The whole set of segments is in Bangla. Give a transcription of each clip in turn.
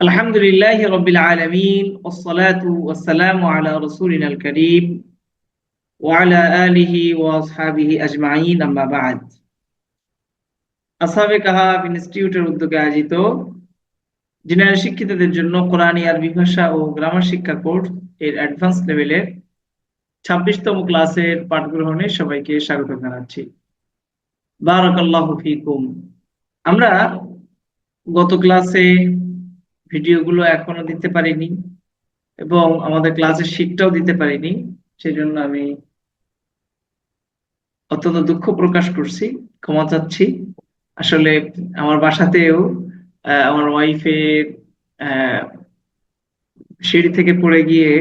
الحمد لله رب العالمين والصلاة والسلام على رسولنا الكريم وعلى آله وأصحابه أجمعين أما بعد আসাবে কাহাব ইনস্টিটিউটের উদ্যোগে আয়োজিত জেনারেল শিক্ষিতদের জন্য কোরআনী আরবি ভাষা ও গ্রামার শিক্ষা কোর্স এর অ্যাডভান্স লেভেলের ছাব্বিশতম ক্লাসের পাঠ গ্রহণে সবাইকে স্বাগত জানাচ্ছি বারাকাল্লাহু ফিকুম আমরা গত ক্লাসে ভিডিওগুলো এখনও দিতে পারিনি এবং আমাদের ক্লাসের শিটটাও দিতে পারিনি, সেজন্য আমি অত্যন্ত দুঃখ প্রকাশ করছি, ক্ষমা চাচ্ছি। আসলে আমার বাসাতেও আমার ওয়াইফের সিঁড়ি থেকে পড়ে গিয়ে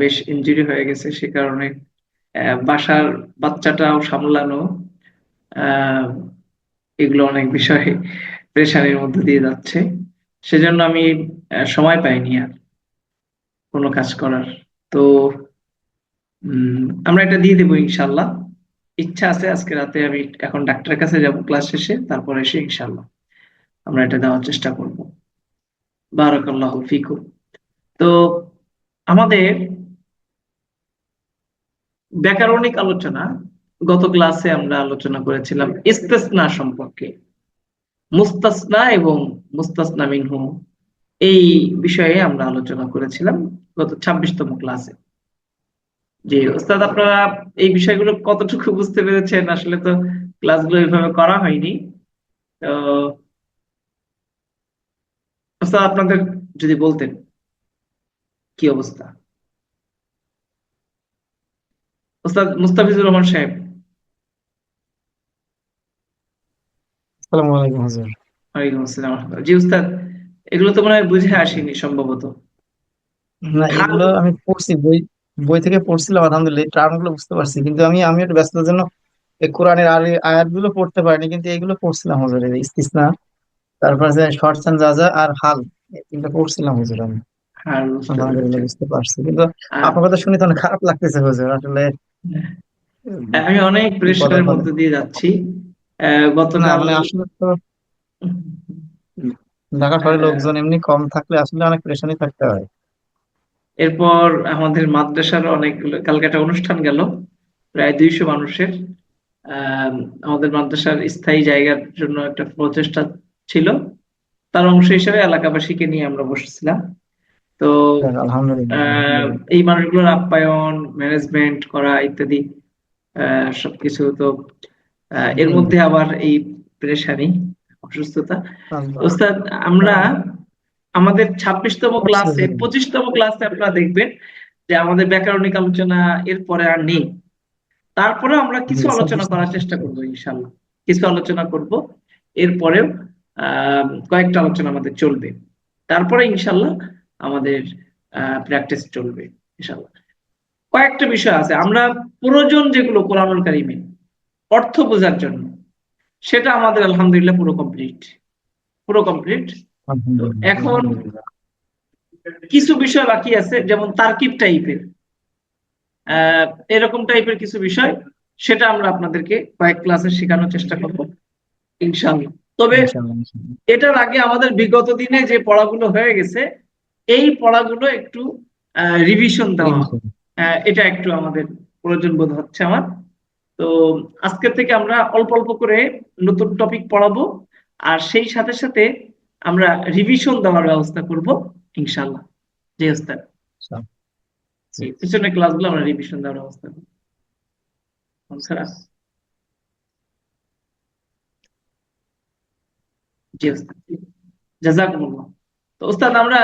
বেশ ইনজুরি হয়ে গেছে, সে কারণে বাসার বাচ্চাটাও সামলানো এগুলো অনেক বিষয়ে প্রেশারের মধ্যে দিয়ে যাচ্ছে। সেজন্য আমি সময় পাইনি আর কোনো কাজ করার। তো আমরা এটা দিয়ে দেবো ইনশাল্লাহ। ইচ্ছা আছে আজকে রাতে আমি এখন ডাক্তারের কাছে যাব ক্লাস শেষে, তারপর এসে ইনশাল্লাহ আমরা এটা দেওয়ার চেষ্টা করব। বারাকাল্লাহু ফিকুম। তো, আমাদের ব্যাকরণিক আলোচনা, গত ক্লাসে আমরা আলোচনা করেছিলাম ইস্তেসনা সম্পর্কে। মুস্তাসনা এবং মুস্তাসনা মিনহু এই বিষয়ে আমরা আলোচনা করেছিলাম গত ছাব্বিশতম ক্লাসে। জি ওস্তাদ আপনারা এই বিষয়গুলো কতটুকু বুঝতে পেরেছেন? আসলে তো ক্লাসগুলো এইভাবে করা হয়নি। তো ওস্তাদ আপনাদের যদি বলতেন, কি অবস্থা? ওস্তাদ মুস্তাফিজুর রহমান সাহেব। আসসালামু আলাইকুম, হুজুর। ওয়ালাইকুম আসসালাম জি উস্তাদ এগুলো তো মনে হয় বুঝে আসেনি সম্ভবত। না এগুলো আমি পড়ছি বই বই থেকে পড়ছিলাম আলহামদুলিল্লাহ টার্মগুলো বুঝতে পারছি। কিন্তু আমি আমি একটু ব্যস্ততার জন্য এই কোরআনের আয়াতগুলো পড়তে পারিনি কিন্তু এগুলো পড়ছিলাম হুজুর ইস্তিসনা তারপর যে শর্টস এন্ড জাজা আর হাল এই তিনটা পড়ছিলাম হুজুর আমি। আলহামদুলিল্লাহ বুঝতে পারছি। কিন্তু আপনার কথা শুনে তো অনেক খারাপ লাগতেছে হুজুর আসলে আমি অনেক প্রেশারের মধ্যে। দিয়ে যাচ্ছি। আহ, না মানে আসলে তো ঢাকা শহরে লোকজন এমনি কম থাকলে আসলে অনেক প্রেশারই থাকতে হয়। এরপর আমাদের মাদ্রাসার অনেকগুলো কালকে একটা অনুষ্ঠান গেল প্রায় দুইশো মানুষের। আমাদের মাদ্রাসার স্থায়ী জায়গার জন্য একটা প্রচেষ্টা ছিল। তার অংশ হিসেবে এলাকাবাসীকে নিয়ে আমরা বসেছিলাম। তো আহ, এই মানুষগুলোর আপ্যায়ন ম্যানেজমেন্ট করা ইত্যাদি আহ, সবকিছু তো এর মধ্যে আবার এই প্রেশানি অসুস্থতা। ওস্তাদ আমরা আমাদের ছাব্বিশতম ক্লাসে পঁচিশতম ক্লাসে আপনারা দেখবেন যে আমাদের ব্যাকরণিক আলোচনা এরপরে আর নেই। তারপরে আমরা কিছু আলোচনা করার চেষ্টা করব ইনশাল্লাহ কিছু আলোচনা করব। এরপরেও কয়েকটা আলোচনা আমাদের চলবে। তারপরে ইনশাল্লাহ আমাদের প্র্যাকটিস চলবে ইনশাল্লাহ কয়েকটা বিষয় আছে। আমরা প্রয়োজন যেগুলো কোরআনুল কারিমে অর্থ বোঝার জন্য সেটা আমাদের আলহামদুলিল্লাহ পুরো কমপ্লিট পুরো কমপ্লিট এখন কিছু বিষয় বাকি আছে যেমন তারকিব টাইপের আহ এরকম টাইপের কিছু বিষয় সেটা আমরা আপনাদেরকে কয়েক ক্লাসে শেখানোর চেষ্টা করব ইনশাআল্লাহ। তবে এটার আগে আমাদের বিগত দিনে যে পড়াগুলো হয়ে গেছে এই পড়াগুলো একটু রিভিশন দেওয়া। এটা একটু আমাদের প্রয়োজন বোধ হচ্ছে আমার। তো আজকের থেকে আমরা অল্প অল্প করে নতুন টপিক পড়াবো। আর সেই সাথে সাথে আমরা রিভিশন দেওয়ার ব্যবস্থা করব ইনশাআল্লাহ। জি ওস্তাদ। পিছনের ক্লাসগুলো আমরা রিভিশন দেওয়ার ব্যবস্থা করব। জি ওস্তাদ। জাজাকুমুল্লাহ। তো ওস্তাদ আমরা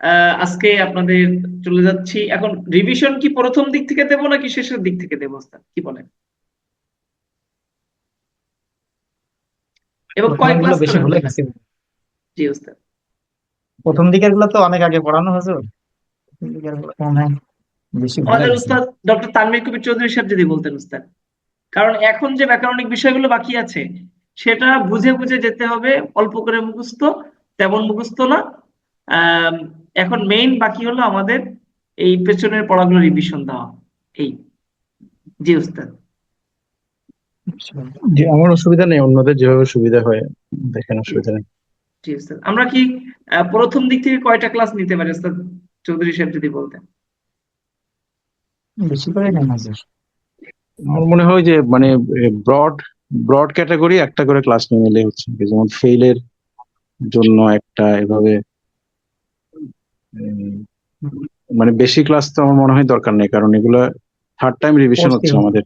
আহ, আজকে আপনাদের চলে যাচ্ছি। এখন রিভিশন কি প্রথম দিক থেকে দেবো নাকি শেষের দিক থেকে দেবো ওস্তাদ? কি বলেন? এবং কয় ক্লাস বেশি করেন। জি ওস্তাদ প্রথম দিকেরগুলো তো অনেক আগে পড়ানো হয়েছে। প্রথম দিকেরগুলো মনে হয় আমাদের উস্তাদ ডক্টর তানভীর কবির চৌধুরী সাহেব যদি বলতেন উস্তাদ। কারণ এখন যে ব্যাকরণিক বিষয়গুলো বাকি আছে সেটা বুঝে বুঝে যেতে হবে অল্প করে মুখস্থ তেমন মুখস্থ না। এখন মেইন বাকি হলো আমাদের এই পেছনের পড়াগুলো রিভিশন দেওয়া। এই। জি উস্তাদ। জি আমার অসুবিধা নেই অন্যদের যেভাবে সুবিধা হয় দেখেন অসুবিধা নেই। জি স্যার। আমরা কি আহ, প্রথম দিক থেকে কয়টা ক্লাস নিতে পারি স্যার চৌধুরী সাহেব যদি বলতেন? বেশি করে হাজার আমার মনে হয় যে মানে ব্রড ব্রড ক্যাটাগরি একটা করে ক্লাস নিয়ে নিলে হচ্ছে। যেমন ফেইলের জন্য একটা এভাবে মানে বেশি ক্লাস তো আমার মনে হয় দরকার নেই কারণ এগুলা থার্ড টাইম রিভিশন হচ্ছে আমাদের।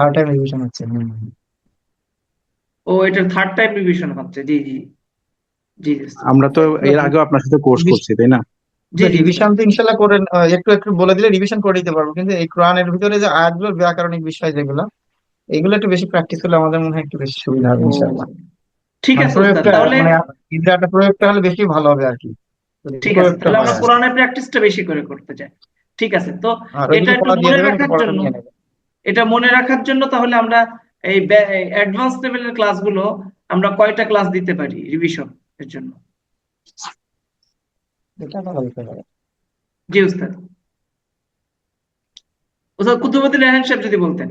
থার্ড টাইম রিভিশন হচ্ছে হুম। ও এটার থার্ড টাইম রিভিশন হচ্ছে জি জি। জি আমরা তো এর আগেও আপনার সাথে কোর্স করছি তাই না? জি জি। রিভিশন তো ইনশাল্লাহ করে একটু একটু বলে দিলে রিভিশন করে দিতে পারব কিন্তু এই কোরআনের ভিতরে যে আয়াতগুলোর ব্যাকরণিক বিষয় যেগুলো এগুলো একটু বেশি প্র্যাকটিস করলে আমাদের মনে হয় একটু বেশি সুবিধা হবে ও, ইনশাল্লাহ। ঠিক মানে আছে তাহলে মানে ইন্দ্রিয়াটা প্রয়োগটা হলে বেশি ভালো হবে আর কি। ঠিক আছে তাহলে আমরা। কোরআনের প্র্যাকটিসটা বেশি করে করতে চাই। ঠিক আছে তো এটা একটু মনে রাখার জন্য এটা মনে রাখার জন্য তাহলে আমরা এই অ্যাডভান্স লেভেলের ক্লাসগুলো আমরা কয়টা ক্লাস দিতে পারি রিভিশন এর জন্য? জি উস্তাদ। উস্তাদ কুতুবুদ্দিন রায়হান সাহেব যদি বলতেন।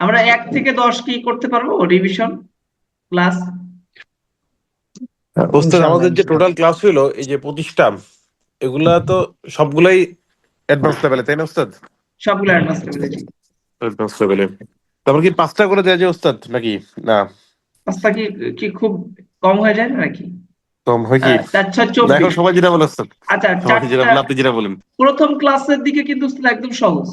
আমরা এক থেকে দশ কি করতে পারব রিভিশন ক্লাস ওস্তাদ আমাদের যে টোটাল ক্লাস হইল এই যে পঁচিশটা এগুলা তো সবগুলাই অ্যাডভান্স লেভেলে তাই না ওস্তাদ সবগুলো অ্যাডভান্স লেভেলে অ্যাডভান্স লেভেলে তারপর কি পাঁচটা করে দেওয়া যায় ওস্তাদ নাকি? না। পাঁচটা কি কি খুব কম হয়ে যায় না নাকি? কম হয় কি? সবাই যেটা বলে ওস্তাদ। আচ্ছা বলে আপনি যেটা বলেন। প্রথম ক্লাসের দিকে কিন্তু একদম সহজ।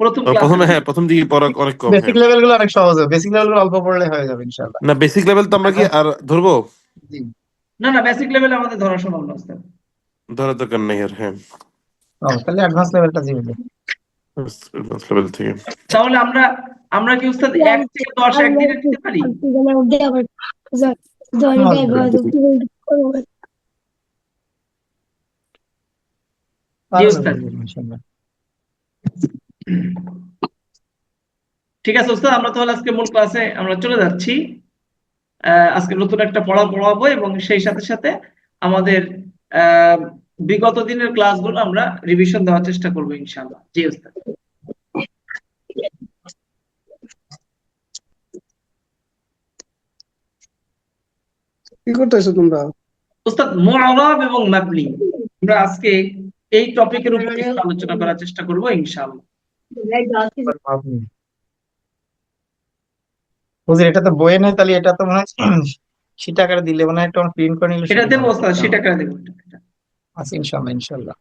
প্রথম হ্যাঁ প্রথম দিকে পড়া অনেক কম বেসিক হ্যাঁ। লেভেলগুলো অনেক সহজ হবে বেসিক লেভেলগুলো অল্প পড়লে হয়ে যাবে না বেসিক লেভেল তো আমরা কি আর ধরবো? না না বেসিক লেভেলে আমাদের ধরা সম্ভব না উস্তাদ ধরার দরকার নেই আর হ্যাঁ। তাহলে অ্যাডভান্স লেভেলটা অ্যাডভান্স লেভেল থেকে তাহলে আমরা আমরা কি উস্তাদ এক থেকে দশ একদিনে নিতে পারি? জি, উস্তাদ। ইনশাল্লাহ ঠিক আছে উস্তাদ আমরা তাহলে আজকে মূল ক্লাসে আমরা চলে যাচ্ছি। আহ, আজকে নতুন একটা পড়া পড়াবো এবং সেই সাথে সাথে আমাদের আহ, বিগত দিনের ক্লাসগুলো আমরা রিভিশন দেওয়ার চেষ্টা করব ইনশাআল্লাহ। জি উস্তাদ কি করতেছো তোমরা? উস্তাদ মুআরাব এবং মাবনি। আমরা আজকে এই টপিকের উপর আলোচনা করার চেষ্টা করব ইনশাআল্লাহ। হুজুর এটা তো বইয়ে নেই তাহলে এটা তো মনে হয় শীট আকারে দিলে মনে হয় একটু প্রিন্ট করে নিলে এটা সুবিধা দেবো। উস্তাদ সেটা করে দেবো। আচ্ছা ইনশাল্লাহ ইনশাল্লাহ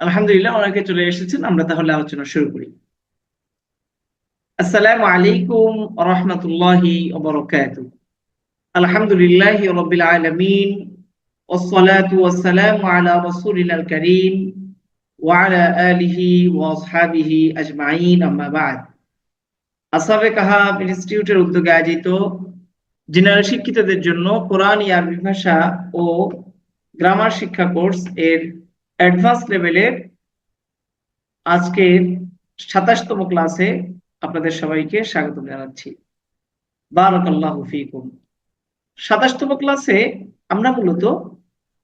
আলহামদুলিল্লাহ অনেকে চলে এসেছেন আমরা তাহলে আলোচনা শুরু করি আসসালামু আলাইকুম রহমতুল্লাহি ওবরাকাতুহু আলহামদুলিল্লাহি রাব্বিল আলামিন والصلاة والسلام على رسولنا الكريم وعلى آله وأصحابه أجمعين أما بعد আসাবে কাহাব ইনস্টিটিউটের উদ্যোগে আয়োজিত জেনারেল শিক্ষিতদের জন্য কোরআন ই আরবি ভাষা ও গ্রামার শিক্ষা কোর্স এর অ্যাডভান্স লেভেলের আজকের সাতাশতম ক্লাসে আপনাদের সবাইকে স্বাগত জানাচ্ছি। বারাকাল্লাহু ফিকুম। সাতাশতম ক্লাসে আমরা মূলত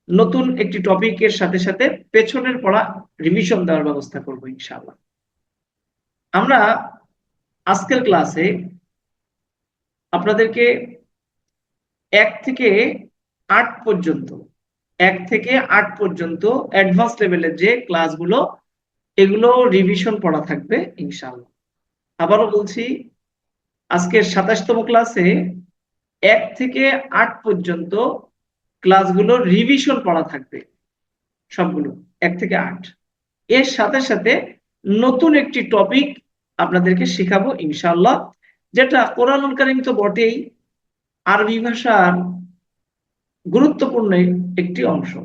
নতুন একটি টপিকের সাথে সাথে পেছনের পড়া রিভিশন দেওয়ার ব্যবস্থা করব ইনশাআল্লাহ। আমরা আজকের ক্লাসে আপনাদেরকে এক থেকে আট পর্যন্ত এক থেকে আট পর্যন্ত অ্যাডভান্স লেভেলের যে ক্লাসগুলো এগুলো রিভিশন পড়া থাকবে, ইনশাআল্লাহ। আবারও বলছি, আজকের সাতাশতম ক্লাসে এক থেকে আট পর্যন্ত ক্লাসগুলো রিভিশন পড়া থাকবে, সবগুলো, এক থেকে আট। এর সাথে সাথে নতুন একটি টপিক আপনাদেরকে শেখাবো ইনশাল্লাহ যেটা কোরআনুল কারিম তো বটেই, আরবি ভাষার গুরুত্বপূর্ণ একটি অংশ।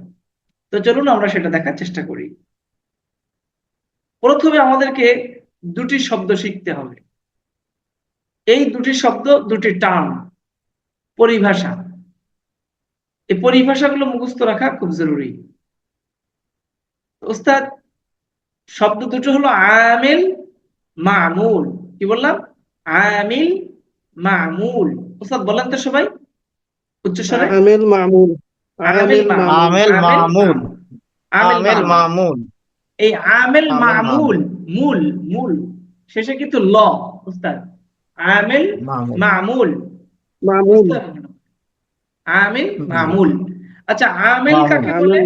তো চলুন আমরা সেটা দেখার চেষ্টা করি। প্রথমে আমাদেরকে দুটি শব্দ শিখতে হবে। এই দুটি শব্দ, দুটি টার্ম পরিভাষা। এই পরিভাষাগুলো মুখস্থ রাখা খুব জরুরি। ওস্তাদ, শব্দ দুটো হলো আমিল, মামুল। কি বললাম? আমিল, মামুল। ওস্তাদ, বলেন তো সবাই। উচ্চস্বরে আমেল মামুল আমেল আমেল মামুল আমেল মামুল এই আমেল মামুল মূল মূল। শেষে কিন্তু ল উস্তাদ। আমেল মামুল মামুল মামুল আমিল মামুল আচ্ছা আমেল কাকে বলে?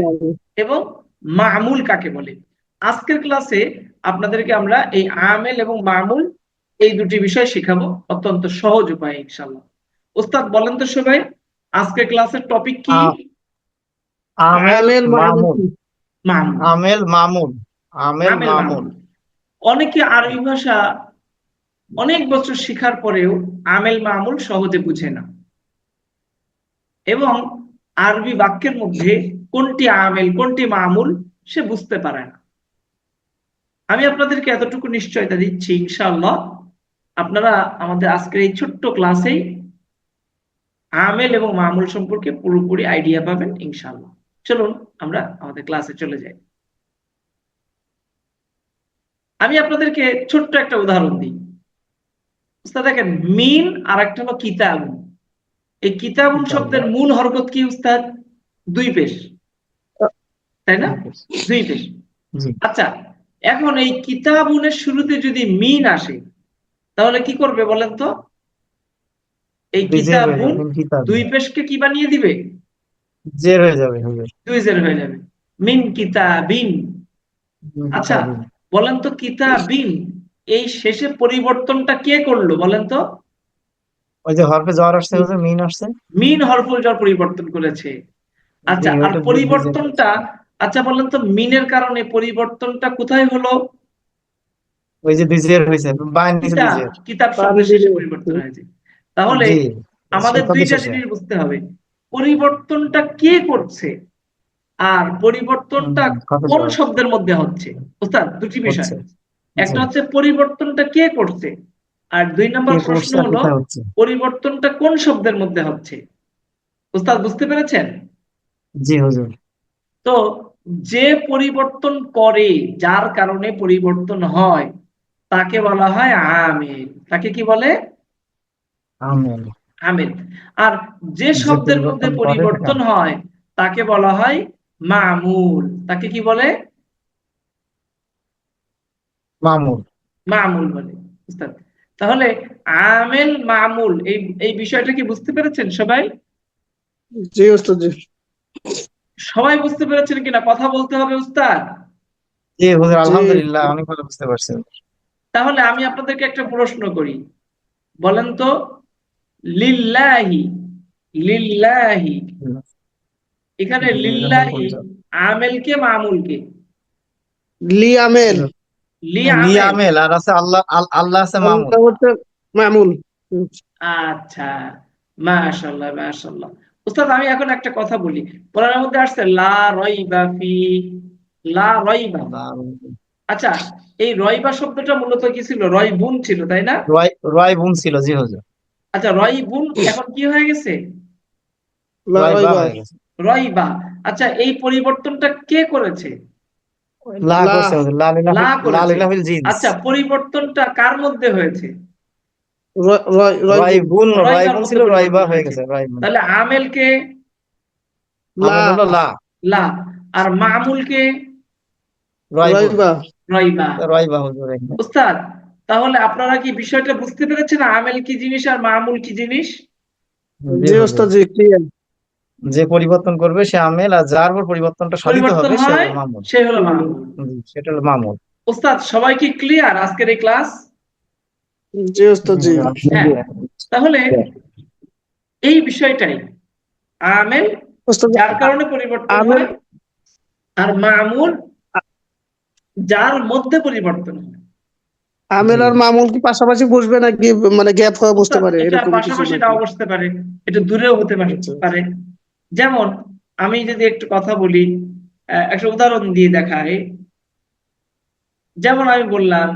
এবং মামুল কাকে বলে? আজকের ক্লাসে আপনাদেরকে আমরা এই আমেল এবং মামুল এই দুটি বিষয় শেখাবো। অত্যন্ত সহজ উপায়ে ইনশাল্লাহ ওস্তাদ বলেন তো সবাই। আজকের ক্লাসের টপিক কি? আমেল মামুল মামুল আমেল মামুল আমেল মামুল অনেকে আরবি ভাষা অনেক বছর শেখার পরেও আমেল মামুল সহজে বুঝে না। এবং আরবি বাক্যের মধ্যে কোনটি আমেল কোনটি মামুল সে বুঝতে পারে না। আমি আপনাদেরকে এতটুকু নিশ্চয়তা দিচ্ছি ইনশাআল্লাহ। আপনারা আমাদের আজকের এই ছোট্ট ক্লাসেই আমেল এবং মামুল সম্পর্কে পুরোপুরি আইডিয়া পাবেন ইনশাআল্লাহ। চলুন আমরা আমাদের ক্লাসে চলে যাই। আমি আপনাদেরকে ছোট্ট একটা উদাহরণ দিই। উস্তাদ দেখেন মিন আর একটা হলো কিতাবুন। এই কিতাবুন কিতাবুন। শব্দের মূল হরকত কি উস্তাদ? দুই পেশ। তাই না? দুই পেশ। আচ্ছা এখন এই কিতাবুনের শুরুতে যদি মিন আসে তাহলে কি করবে বলেন তো? এই কিতাবুন দুই পেশকে কি বানিয়ে দিবে? জের হয়ে যাবে দুই জের হয়ে যাবে। মিন কিতাবিন। আচ্ছা বলেন তো কিতাবিন এই শেষে পরিবর্তনটা কে করল বলেন তো? ওই যে হরফে জ্বর আসছে হুজুর মিন আসছে। মিন হরফুল জ্বর পরিবর্তন করেছে। আচ্ছা আর পরিবর্তনটা আচ্ছা বলেন তো মিনের কারণে পরিবর্তনটা কোথায় হলো? ওই যে দুই জের হয়েছে কিতাব শব্দের শেষে পরিবর্তন হয়েছে। তাহলে আমাদের দুইটা। জিনিস বুঝতে হবে। পরিবর্তনটা কে করছে আর পরিবর্তনটা কোন শব্দের মধ্যে হচ্ছে? দুটি বিষয়। একটা হচ্ছে পরিবর্তনটা কে করছে? আর দুই নম্বর প্রশ্ন হলো পরিবর্তনটা কোন শব্দের মধ্যে হচ্ছে? ওস্তাদ বুঝতে পেরেছেন? জি হুজুর। তো যে পরিবর্তন করে যার কারণে পরিবর্তন হয় তাকে বলা হয় আমিল তাকে কি বলে? আমেল আমিল আর যে শব্দের মধ্যে পরিবর্তন হয় তাকে বলা হয় মামুল। তাকে কি বলে? মামুল। মামুল বলে উস্তাদ। তাহলে আমেল মামুল এই এই বিষয়টা কি বুঝতে পেরেছেন সবাই? জি জি। সবাই বুঝতে পেরেছেন কিনা? কথা বলতে হবে উস্তাদ। জি হুজুর আলহামদুলিল্লাহ অনেক ভালো বুঝতে পারছি। তাহলে আমি আপনাদেরকে একটা প্রশ্ন করি। বলেন তো লিল্লাহি লিল্লাহি। এখানে লিল্লাহি আমেলকে মামুলকে? লি লি আমেল আমেল আর আছে আল্লাহ আল- আল্লাহ আছে মামুন হুম। আচ্ছা মাশাআল্লাহ মাশাআল্লাহ। উস্তাদ আমি এখন একটা কথা বলি। কোরআনের মধ্যে আসছে লা রাইবা ফি লা রাইবা আচ্ছা এই রয়বা শব্দটা মূলত কি ছিল? রয়বুন ছিল তাই না? রয় রয় বোন ছিল জি হুজুর। আচ্ছা রয়বুন এখন কি হয়ে গেছে? রয়বা আচ্ছা এই পরিবর্তনটা কে করেছে? আচ্ছা পরিবর্তনটা কার মধ্যে হয়েছে? হয়ে তাহলে আমেলকে আমেল লা। লা। আর বোন রাইবা। রয়বা। রয় বা হুজুর এখানে উস্তাদ তাহলে আপনারা কি বিষয়টা বুঝতে পেরেছেন? আমেল কি জিনিস আর মামুল কি জিনিস? জি জি। ওস্তাদ জি ক্লিয়ার যে পরিবর্তন করবে সে আমেল আর যার উপর পরিবর্তনটা সাধিত হবে সে হলো মামুন সে হলো মামুল। সেটা হলো মামুন উস্তাদ সবাই কি ক্লিয়ার আজকের এই ক্লাস জি ওস্তাদ জি। হ্যাঁ। তাহলে এই বিষয়টাই আমেল ওস্তাদ যার কারণে পরিবর্তন আমেল- হয় আর মামুল যার মধ্যে পরিবর্তন হয়। আমেল আর মামুন কি পাশাপাশি বসবে নাকি মানে গ্যাপ হয়ে বসতে পারে? এরকম পাশাপাশি? নাও বসতে পারে। এটা দূরেও হতে পারে আচ্ছা। যেমন আমি যদি একটু কথা বলি একটা উদাহরণ দিয়ে দেখাই। যেমন আমি বললাম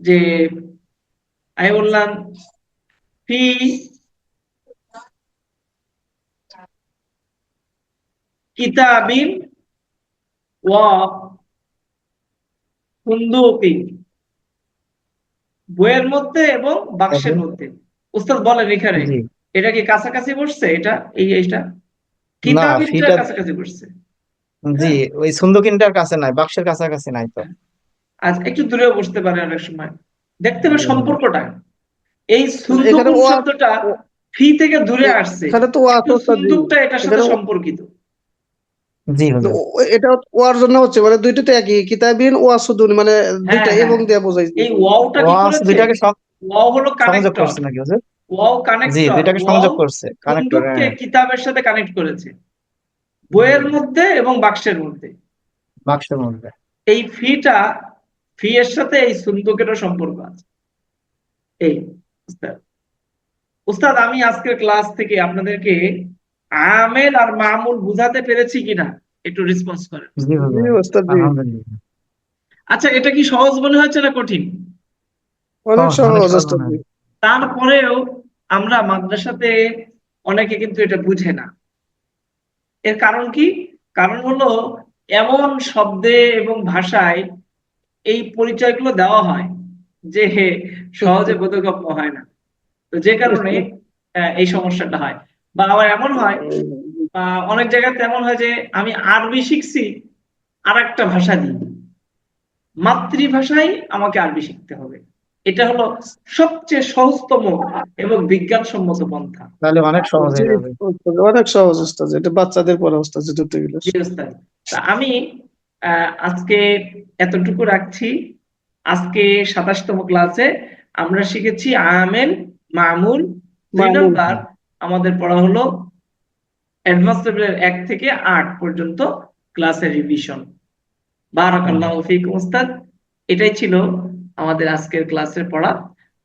যে আমি বললাম ফি কিতাবিন ওয়া হুন্দুকিন বইয়ের মধ্যে এবং বাক্সের মধ্যে। উস্তাদ বলেন এখানে এটা কি কাছাকাছি বসছে এটা এই এইটা? কিতাবিনটা কাছাকাছি বসছে? জি ওই সুন্দকিনটার কাছে নাই বাক্সের কাছাকাছি নাই তো। আজ একটু দূরেও বসতে পারে অনেক সময়। দেখতে হবে সম্পর্কটা। এই ওয়া- শব্দটা ফি থেকে দূরে আসছে। সুন্দুকটা এটার সাথে সম্পর্কিত। জি এটা ওয়ার জন্য হচ্ছে মানে দুইটা তো একই কিতাবিন ওয়া সুদুন মানে দুইটা হ্যাঁ। এবং দিয়ে বোঝাইছে এই ওয়াওটা কি দুইটাকে ওয়াও হলো সংযোগ করছে নাকি হুজুর? ওয়াও জি দুইটাকে সংযোগ করছে কানেক্টর বন্দুককে কিতাবের সাথে কানেক্ট করেছে। বইয়ের মধ্যে এবং বাক্সের মধ্যে। বাক্সের মধ্যে। এই ফিটা ফি এর সাথে এই সুন্দুকেরও সম্পর্ক আছে। এই উস্তাদ। উস্তাদ আমি আজকের ক্লাস থেকে আপনাদেরকে আমেল আর মামুল বুঝাতে পেরেছি কিনা? একটু রেসপন্স করেন। আচ্ছা এটা কি সহজ মনে হচ্ছে না কঠিন? অনেক সহজ জি। তারপরেও আমরা মাদ্রাসাতে অনেকে কিন্তু এটা বুঝে না। এর কারণ কি? কারণ হলো এমন শব্দে এবং ভাষায় এই পরিচয়গুলো দেওয়া হয় যে হে সহজে বোধগম্য হয় না। তো যে কারণে এই সমস্যাটা হয়। বা আবার এমন হয় অনেক জায়গাতে এমন হয় যে আমি আরবি শিখছি আর একটা ভাষা দিয়ে মাতৃভাষায় আমাকে আরবি শিখতে হবে। এটা হলো সবচেয়ে সহজতম এবং বিজ্ঞানসম্মত পন্থা। তাহলে অনেক সহজ অনেক সহজ ওস্তাদ এটা বাচ্চাদের পড়া ওস্তাদ ধরতে গেলে জি ওস্তাদ। তা আমি আহ, আজকে এতটুকু রাখছি। আজকে সাতাশতম ক্লাসে আমরা শিখেছি আমেল মামুল দুই মামুল। নাম্বার আমাদের পড়া হলো অ্যাডভান্স লেভেলের এক থেকে আট পর্যন্ত ক্লাসের রিভিশন বারাকাল্লাহু ফিকুম উস্তাদ এটাই ছিল আমাদের আজকের ক্লাসের পড়া।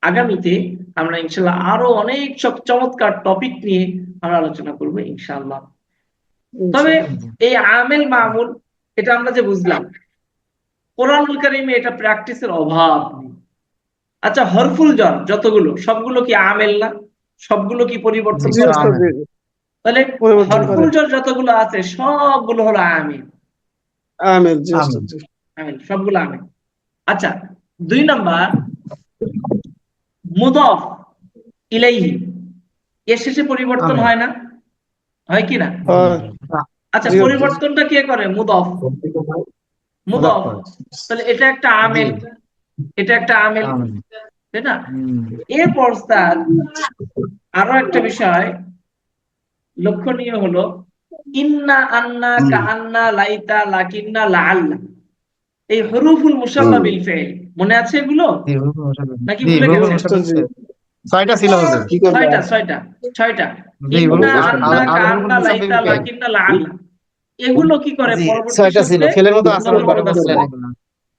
আগামীতে আমরা ইনশাল্লাহ আরও অনেক সব চমৎকার টপিক নিয়ে আমরা আলোচনা করব ইনশাল্লাহ। তবে এই আমেল মামুল এটা আমরা যে বুঝলাম কোরআনুল কারিমে এটা প্র্যাকটিসের অভাব নেই। আচ্ছা হরফুল জন যতগুলো সবগুলো কি আমেল না? সবগুলো কি পরিবর্তন করে? তাহলে পরিবর্তন করে। হরফুল জন যতগুলো আছে সবগুলো হলো আমিন। আমেল জি ওস্তাদ জি। আমিল সবগুলো আমিন। আচ্ছা দুই নাম্বার মুদফ ইলাইহি। এর শেষে পরিবর্তন হয় না? হয় কি না? আচ্ছা। পরিবর্তনটা কে করে? মুদফ। মুদফ। তাহলে এটা একটা আমেল এটা একটা আমেল আমিন। তাই না? এরপর স্যার আরও একটা বিষয় লক্ষণীয় হলো ইন্না আন্না। কান্না লাইতা লাকিন্না এই হরুফুল মুসাল্লা বিল ফেল মনে আছে এগুলো। নাকি ভুলে গেছেন? ছয়টা ছিল ছয়টা ছয়টা ছয়টা ইন্না আন্না আল- লাইতা লাকিন্না লাআল্লা। এগুলো কি করে? ছয়টা ছিল। ফেলের মতো আচরণ করে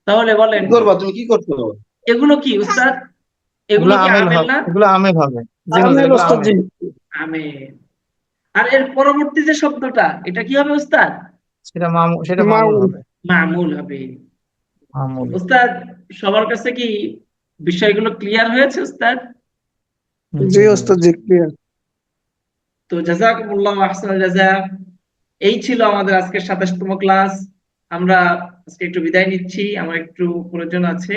তাহলে বলেন। কি করবা? তুমি কি করছ? এগুলো কি উস্তাদ? এগুলো এগুলো আমেল আমেল হবে এগুলো আমেল হবে। আমেল ওস্তাদ জি আমেল। আমেল। আর এর পরবর্তী যে শব্দটা এটা কি হবে উস্তাদ? সেটা মামু সেটা মামুল মামুল। হবে। মামুল হবে। মামুল। উস্তাদ সবার কাছে কি বিষয়গুলো ক্লিয়ার হয়েছে উস্তাদ? জি ওস্তাদ জি ক্লিয়ার তো জাজাকুমুল্লাহ জাযা এই ছিল আমাদের আজকের সাতাশতম ক্লাস। আমরা আজকে একটু বিদায় নিচ্ছি। আমার একটু প্রয়োজন আছে।